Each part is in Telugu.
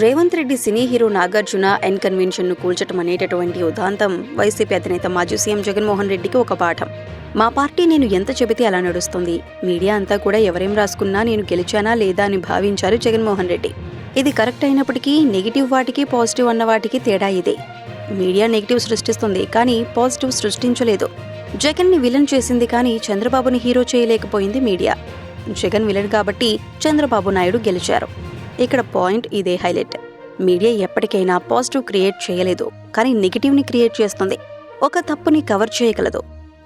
Revanth Reddy cine hero Nagarjuna N కన్వెన్షన్ను కూల్చటం అనేటటువంటి ఉదాంతం వైసీపీ అధినేత మాజీ సీఎం జగన్మోహన్ రెడ్డికి ఒక పాఠం. మా పార్టీ నేను ఎంత చెబితే అలా నడుస్తుంది. మీడియా అంతా కూడా ఎవరేం రాసుకున్నా నేను గెలిచానా లేదా అని భావించారు జగన్మోహన్ రెడ్డి. ఇది కరెక్ట్ అయినప్పటికీ నెగిటివ్ వాటికి పాజిటివ్ అన్న వాటికి తేడా ఇదే. మీడియా నెగిటివ్ సృష్టిస్తుంది కానీ పాజిటివ్ సృష్టించలేదు. జగన్ని విలన్ చేసింది కానీ చంద్రబాబుని హీరో చేయలేకపోయింది మీడియా. జగన్ విలన్ కాబట్టి చంద్రబాబు నాయుడు గెలిచారు. ఇక్కడ పాయింట్ ఇదే హైలైట్. మీడియా ఎప్పటికైనా పాజిటివ్ క్రియేట్ చేయలేదు కానీ నెగిటివ్ని క్రియేట్ చేస్తుంది. ఒక తప్పుని కవర్ చేయగలదు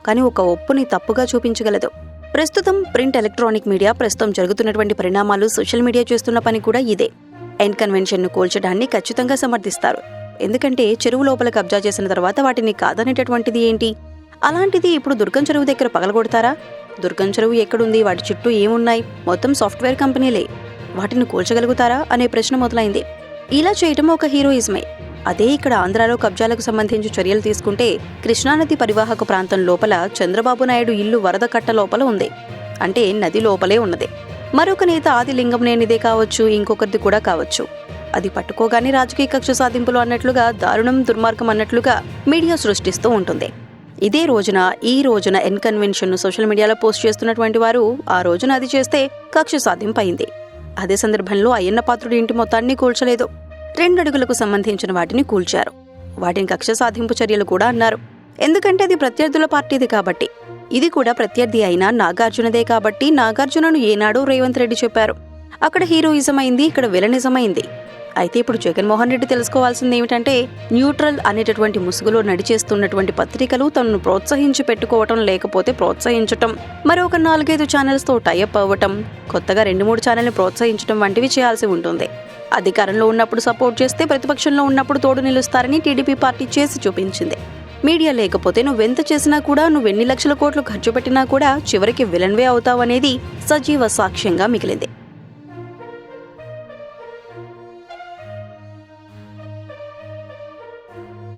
కానీ ఒక ఒప్పుని తప్పుగా చూపించగలదు. ప్రస్తుతం ప్రింట్ ఎలక్ట్రానిక్ మీడియా ప్రస్తుతం జరుగుతున్నటువంటి పరిణామాలు సోషల్ మీడియా చేస్తున్న పని కూడా ఇదే. ఎన్ కన్వెన్షన్ను కూల్చడాన్ని ఖచ్చితంగా సమర్థిస్తారు. ఎందుకంటే చెరువు లోపల కబ్జా చేసిన తర్వాత వాటిని కాదనేటటువంటిది ఏంటి? అలాంటిది ఇప్పుడు దుర్గం చెరువు దగ్గర పగలగొడతారా? దుర్గం చెరువు ఎక్కడుంది? వాటి చుట్టూ ఏమున్నాయి? మొత్తం సాఫ్ట్వేర్ కంపెనీలే. వాటిని కూల్చగలుగుతారా అనే ప్రశ్న మొదలైంది. ఇలా చేయటం ఒక హీరోయిజమే. అదే ఇక్కడ ఆంధ్రాలో కబ్జాలకు సంబంధించి చర్యలు తీసుకుంటే కృష్ణానది పరివాహక ప్రాంతం లోపల చంద్రబాబు నాయుడు ఇల్లు వరద కట్ట లోపల ఉంది. అంటే నది లోపలే ఉన్నది. మరొక నేత ఆది లింగం నేనిదే కావచ్చు ఇంకొకరిది కూడా కావచ్చు. అది పట్టుకోగానే రాజకీయ కక్ష సాధింపులు అన్నట్లుగా దారుణం దుర్మార్గం అన్నట్లుగా మీడియా సృష్టిస్తూ ఉంటుంది. ఇదే రోజున ఈ రోజున ఎన్కన్వెన్షన్ను సోషల్ మీడియాలో పోస్ట్ చేస్తున్నటువంటి వారు ఆ రోజున అది చేస్తే కక్ష సాధింపు అయింది అదే సందర్భంలో అయ్యన్న పాత్రుడి ఇంటి మొత్తాన్ని కూల్చలేదు. రెండు అడుగులకు సంబంధించిన వాటిని కూల్చారు. వాటిని కక్ష సాధింపు చర్యలు కూడా అన్నారు. ఎందుకంటే అది ప్రత్యర్థుల పార్టీది కాబట్టి. ఇది కూడా ప్రత్యర్థి అయిన నాగార్జునదే కాబట్టి నాగార్జునను ఏనాడో రేవంత్ రెడ్డి చెప్పారు. అక్కడ హీరోయిజం అయింది ఇక్కడ విలనిజమైంది అయితే ఇప్పుడు జగన్మోహన్ రెడ్డి తెలుసుకోవాల్సింది ఏమిటంటే న్యూట్రల్ అనేటటువంటి ముసుగులో నడిచేస్తున్నటువంటి పత్రికలు తనను ప్రోత్సహించి పెట్టుకోవటం లేకపోతే ప్రోత్సహించటం మరొక నాలుగైదు ఛానల్స్తో టైఅప్ అవ్వటం కొత్తగా రెండు మూడు ఛానల్ని ప్రోత్సహించడం వంటివి చేయాల్సి ఉంటుంది. అధికారంలో ఉన్నప్పుడు సపోర్ట్ చేస్తే ప్రతిపక్షంలో ఉన్నప్పుడు తోడు నిలుస్తారని టీడీపీ పార్టీ చేసి చూపించింది. మీడియా లేకపోతే నువ్వెంత చేసినా కూడా నువ్వెన్ని లక్షల కోట్లు ఖర్చు పెట్టినా కూడా చివరికి విలన్వే అవుతావనేది సజీవ సాక్ష్యంగా మిగిలింది.